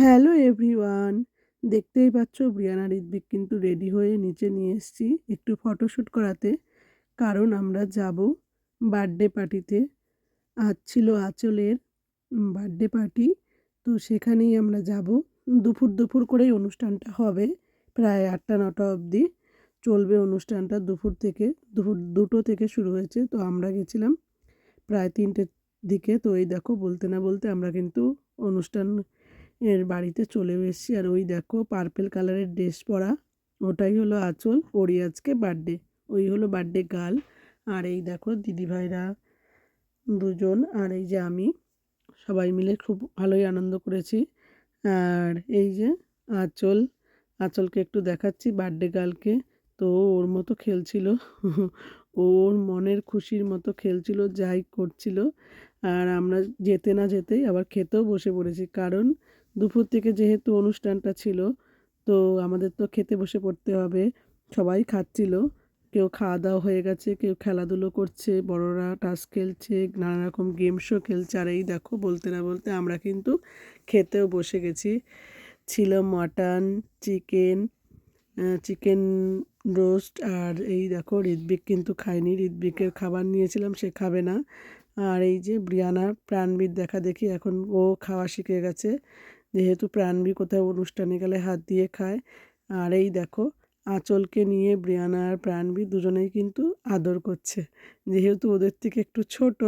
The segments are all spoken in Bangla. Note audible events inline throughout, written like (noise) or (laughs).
হ্যালো এভরিওয়ান, দেখতেই পাচ্ছ ব্রিয়ানা ঋত্বিক কিন্তু রেডি হয়ে নিচে নিয়ে এসেছি একটু ফটোশ্যুট করাতে। কারণ আমরা যাব বার্থডে পার্টিতে। আজ ছিল আঁচলের বার্থডে পার্টি, তো সেখানেই আমরা যাব। দুপুর দুপুর করেই অনুষ্ঠানটা হবে, প্রায় আটটা নটা অবধি। চলবে অনুষ্ঠানটা দুপুর থেকে, দুপুর দুটো থেকে শুরু হয়েছে, তো আমরা গেছিলাম প্রায় তিনটের দিকে। তো এই দেখো, বলতে না বলতে আমরা কিন্তু অনুষ্ঠান এর বাড়িতে চলে এসেছি। আর ওই দেখো পার্পেল কালারের ড্রেস পরা। ওটাই হলো আঁচল, ওরই আজকে বার্থডে ওই হলো বার্থডে গার্ল আর এই দেখো, দিদিভাইরা দুজন, আর এই যে আমি। সবাই মিলে খুব ভালোই আনন্দ করেছি। আর এই যে আঁচল, আঁচলকে একটু দেখাচ্ছি বার্থডে গার্লকে তো ওর মতো খেলছিল। ওর মনের খুশির মতো খেলছিল, যাই করছিল। আর আমরা যেতে না যেতেই আবার খেতেও বসে পড়েছি। কারণ দুপুর থেকে যেহেতু অনুষ্ঠানটা ছিল, তো আমাদের তো খেতে বসে পড়তে হবে। সবাই খাচ্ছিল। কেউ খাওয়া দাওয়া হয়ে গেছে, কেউ খেলাধুলো করছে, বড়রা টাস খেলছে নানা রকম গেম শো খেলছে। আর এই দেখো, বলতে না বলতে আমরা কিন্তু খেতেও বসে গেছি। ছিল মাটন, চিকেন চিকেন রোস্ট আর এই দেখো ঋদ্বিক কিন্তু খায়নি। ঋদ্বিকের খাবার নিয়েছিলাম, সে খাবে না। আর এই যে ব্রিয়ানা প্রাণবীর দেখা দেখি এখন ও খাওয়া শিখে গেছে। যেহেতু প্রাণবী কোথাও অনুষ্ঠানে গেলে হাত দিয়ে খায়। আর এই দেখো, আঁচলকে নিয়ে ব্রিয়ানা আর প্রাণবী দুজনেই কিন্তু আদর করছে। যেহেতু ওদের থেকে একটু ছোট,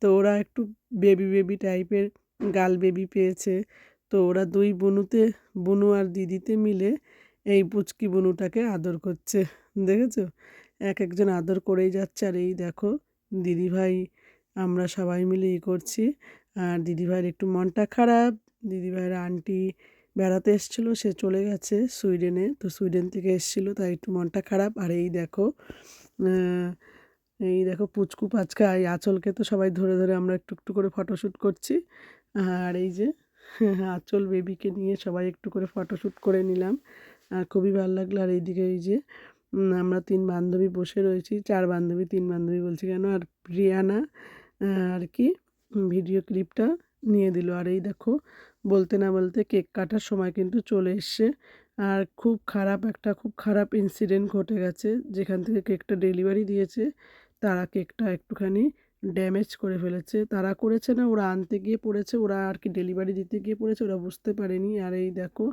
তো ওরা একটু বেবি বেবি টাইপের গাল বেবি পেয়েছে। তো ওরা দুই বুনুতে, বুনু আর দিদিতে মিলে এই পুচকি বনুটাকে আদর করছে। দেখেছ? এক একজন আদর করেই যাচ্ছে। আর এই দেখো, দিদিভাই, আমরা সবাই মিলে ই করছি। আর দিদিভাইয়ের একটু মনটা খারাপ দিদিভাইয়ের আন্টি বেড়াতে এসেছিল, সে চলে গেছে সুইডেনে। তো সুইডেন থেকে এসেছিল, তাই একটু মনটা খারাপ। আর এই দেখো এই দেখো পুচকু পাচকা, এই আঁচলকে তো সবাই ধরে ধরে আমরা একটু একটু করে ফটোশ্যুট করছি। আর এই যে, (laughs) আঁচল বেবিকে নিয়ে সবাই একটু করে ফটোশ্যুট করে নিলাম। আর খুবই ভালো লাগল। আর এইদিকে এই যে আমরা তিন বান্ধবী বসে রয়েছি, চার বান্ধবী, তিন বান্ধবী বলছি কেন? আর প্রিয়ানা আর কি, ভিডিও ক্লিপটা। নিয়ে দিল। আর এই দেখো, বলতে না বলতে কেক কাটার সময় কিন্তু চলে এসছে। আর খুব খারাপ একটা, খুব খারাপ ইনসিডেন্ট ঘটে গেছে। যেখান থেকে কেকটা ডেলিভারি দিয়েছে, তারা কেকটা একটুখানি ড্যামেজ করে ফেলেছে। তারা করেছে না, ওরা আনতে গিয়ে পড়েছে, ওরা আর কি ডেলিভারি দিতে গিয়ে পড়েছে, ওরা বুঝতে পারেনি। আর এই দেখো,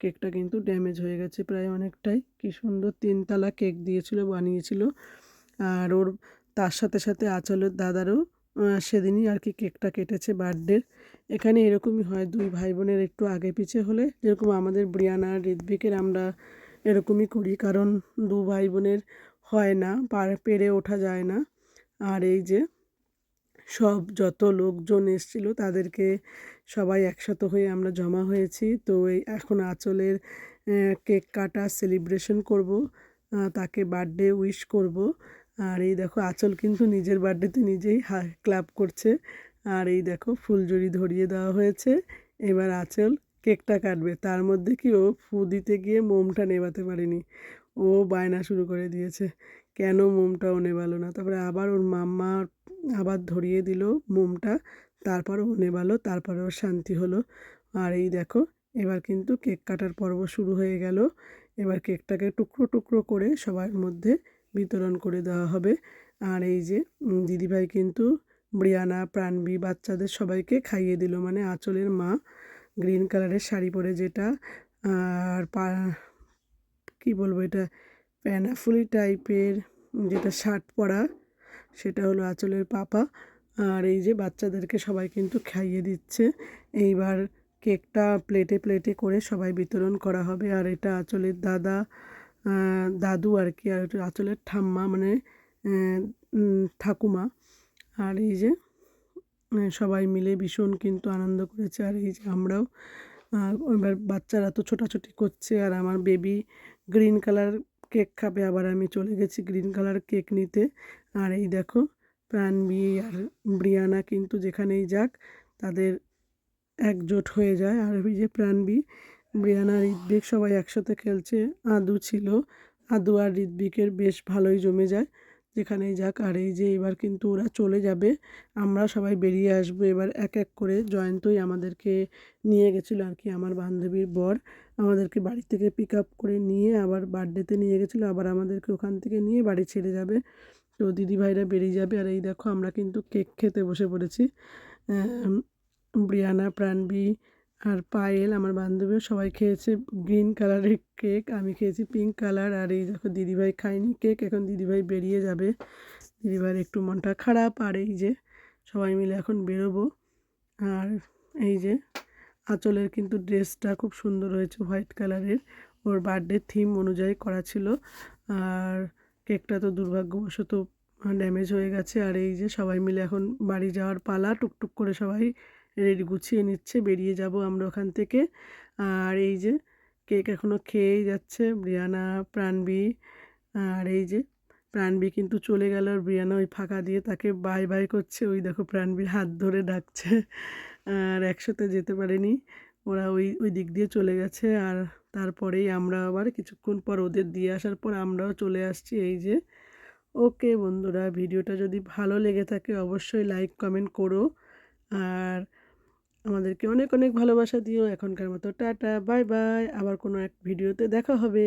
কেকটা কিন্তু ড্যামেজ হয়ে গেছে প্রায় অনেকটাই। কী সুন্দর তিনতলা কেক দিয়েছিল, বানিয়েছিল। আর ওর, তার সাথে সাথে আঁচলের দাদারও সেদিনই আর কি কেকটা কেটেছে বার্থডের এখানে এরকমই হয়, দুই ভাই বোনের একটু আগে পিছে হলে। যেরকম আমাদের ব্রিয়ানা ঋদ্বিকের আমরা এরকমই করি, কারণ দু ভাই বোনের হয় না, পেরে ওঠা যায় না। আর এই যে সব যত লোকজন এসছিল, তাদেরকে সবাই একসাথে হয়ে আমরা জমা হয়েছি। তো এই এখন আঁচলের কেক কাটা সেলিব্রেশন করব তাকে বার্থডে উইশ করব। আর এই দেখো, আঁচল কিন্তু নিজের বার্থডেতে নিজেই হা ক্লাব করছে। আর এই দেখো ফুলজড়ি ধরিয়ে দেওয়া হয়েছে। এবার আঁচল কেকটা কাটবে। তার মধ্যে কি ও ফু দিতে গিয়ে মোমটা নেবাতে পারেনি। ও বায়না শুরু করে দিয়েছে। কেন মোমটা ও নেবালো না? তারপরে আবার ওর মাম্মা আবার ধরিয়ে দিল মোমটা। তারপর ও নেবালো তারপরে ওর শান্তি হলো। আর এই দেখো, এবার কিন্তু কেক কাটার পর্ব শুরু হয়ে গেল। এবার কেকটাকে টুকরো টুকরো করে সবার মধ্যে বিতরণ করে দেওয়া হবে। আর এই যে দিদিভাই কিন্তু ব্রিয়ানা প্রাণবী বাচ্চাদের সবাইকে খাইয়ে দিল। মানে আঁচলের মা গ্রিন কালারের শাড়ি পরে যেটা, আর পা, কী বলব এটা, প্যানাফুলি টাইপের যেটা শার্ট পরা, সেটা হলো আঁচলের পাপা। আর এই যে, বাচ্চাদেরকে সবাই কিন্তু খাইয়ে দিচ্ছে। এইবার কেকটা প্লেটে প্লেটে করে সবাই বিতরণ করা হবে। আর এটা আঁচলের দাদা দাদু আর কি, আর আঁচলের ঠাম্মা মানে ঠাকুমা। আর এই যে সবাই মিলে ভীষণ কিন্তু আনন্দ করেছে। আর এই যে আমরাও এবার বাচ্চারা তো ছোটাছুটি করছে, আর আমার বেবি গ্রিন কালার কেক খাবে, আবার আমি চলে গেছি গ্রিন কালার কেক নিতে। আর এই দেখো, প্রাণবি আর ব্রিয়ানা কিন্তু যেখানেই যাক, তাদের একজোট হয়ে যায়। আর ওই যে প্রাণবি ব্রিয়ানা ঋদ্বিক সবাই একসাথে খেলছে। আদু ছিল। আদু আর ঋদ্বিকের বেশ ভালোই জমে যায়। যেখানেই যাক, আর এই যে এবার কিন্তু ওরা চলে যাবে, আমরা সবাই বেরিয়ে আসব। এবার এক এক করে জয়ন্তই আমাদেরকে নিয়ে গেছিল আর কি, আমার বান্ধবীর বর। আমাদেরকে বাড়ি থেকে পিক আপ করে নিয়ে আবার বার্থডেতে নিয়ে গেছিল, আবার আমাদেরকে ওখান থেকে নিয়ে বাড়ি ছেড়ে যাবে। তো দিদিভাইরা বেরিয়ে যাবে। আর এই দেখো, আমরা কিন্তু কেক খেতে বসে পড়েছি। ব্রিয়ানা প্রাণবী আর পায়েল, আমার বান্ধবীও সবাই খেয়েছে গ্রিন কালারের কেক আমি খেয়েছি পিঙ্ক কালার আর এই দেখো দিদিভাই খায়নি কেক এখন দিদিভাই বেরিয়ে যাবে। দিদিভাইয়ের একটু মনটা খারাপ, আর এই যে সবাই মিলে এখন বেরোবো। আর এই যে আঁচলের কিন্তু ড্রেসটা খুব সুন্দর হয়েছে হোয়াইট কালারের ওর বার্থডে থিম অনুযায়ী করা ছিল। আর কেকটা তো দুর্ভাগ্যবশত ড্যামেজ হয়ে গেছে। আর এই যে সবাই মিলে এখন বাড়ি যাওয়ার পালা, টুকটুক করে সবাই রেডি গুছিয়ে নিচ্ছে, বেরিয়ে যাব আমরা ওখান থেকে। আর এই যে কেক এখনও খেয়েই যাচ্ছে ব্রিয়ানা, প্রাণবী। আর এই যে প্রাণবী কিন্তু চলে গেল আর ব্রিয়ানা ওই ফাঁকা দিয়ে তাকে বাই বাই করছে। ওই দেখো প্রাণবীর হাত ধরে ডাকছে। আর একসাথে যেতে পারেনি। ওরা ওই ওই দিক দিয়ে চলে গেছে। আর তারপরেই আমরা আবার কিছুক্ষণ পর ওদের দিয়ে আসার পর আমরাও চলে আসছি। এই যে ওকে বন্ধুরা, ভিডিওটা যদি ভালো লেগে থাকে অবশ্যই লাইক, কমেন্ট করো। আর আমাদেরকে অনেক অনেক ভালোবাসা দিও। এখনকার মতো টাটা, বাই বাই। আবার কোনো এক ভিডিওতে দেখা হবে।